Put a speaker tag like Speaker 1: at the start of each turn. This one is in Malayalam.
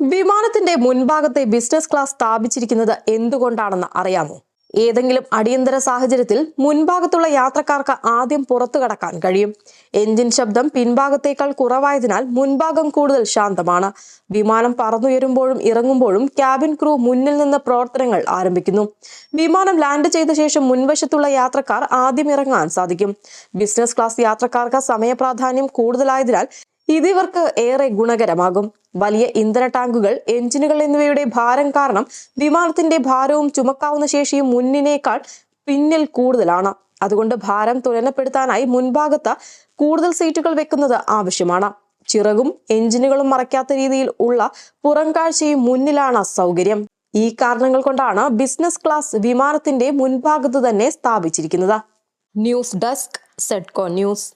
Speaker 1: വിമാനത്തിന്റെ മുൻഭാഗത്തെ ബിസിനസ് ക്ലാസ് സ്ഥാപിച്ചിരിക്കുന്നത് എന്തുകൊണ്ടാണെന്ന് അറിയാമോ? ഏതെങ്കിലും അടിയന്തര സാഹചര്യത്തിൽ മുൻഭാഗത്തുള്ള യാത്രക്കാർക്ക് ആദ്യം പുറത്തു കടക്കാൻ കഴിയും. എഞ്ചിൻ ശബ്ദം പിൻഭാഗത്തേക്കാൾ കുറവായതിനാൽ മുൻഭാഗം കൂടുതൽ ശാന്തമാണ്. വിമാനം പറന്നുയരുമ്പോഴും ഇറങ്ങുമ്പോഴും ക്യാബിൻ ക്രൂ മുന്നിൽ നിന്ന് പ്രവർത്തനങ്ങൾ ആരംഭിക്കുന്നു. വിമാനം ലാൻഡ് ചെയ്ത ശേഷം മുൻവശത്തുള്ള യാത്രക്കാർ ആദ്യം ഇറങ്ങാൻ സാധിക്കും. ബിസിനസ് ക്ലാസ് യാത്രക്കാർക്ക് സമയപ്രാധാന്യം കൂടുതലായതിനാൽ ഇതിവർക്ക് ഏറെ ഗുണകരമാകും. വലിയ ഇന്ധന ടാങ്കുകൾ എഞ്ചിനുകൾ എന്നിവയുടെ ഭാരം കാരണം വിമാനത്തിന്റെ ഭാരവും ചുമക്കാവുന്ന ശേഷിയും മുന്നിനേക്കാൾ പിന്നിൽ കൂടുതലാണ്. അതുകൊണ്ട് ഭാരം തുലനപ്പെടുത്താനായി മുൻഭാഗത്ത് കൂടുതൽ സീറ്റുകൾ വെക്കുന്നത് ആവശ്യമാണ്. ചിറകും എഞ്ചിനുകളും മറയ്ക്കാത്ത രീതിയിൽ ഉള്ള പുറംകാഴ്ചയും മുന്നിലാണ് സൗകര്യം. ഈ കാരണങ്ങൾ കൊണ്ടാണ് ബിസിനസ് ക്ലാസ് വിമാനത്തിന്റെ മുൻഭാഗത്ത് തന്നെ സ്ഥാപിച്ചിരിക്കുന്നത്. ന്യൂസ് ഡെസ്ക് സെഡ്കോ ന്യൂസ്.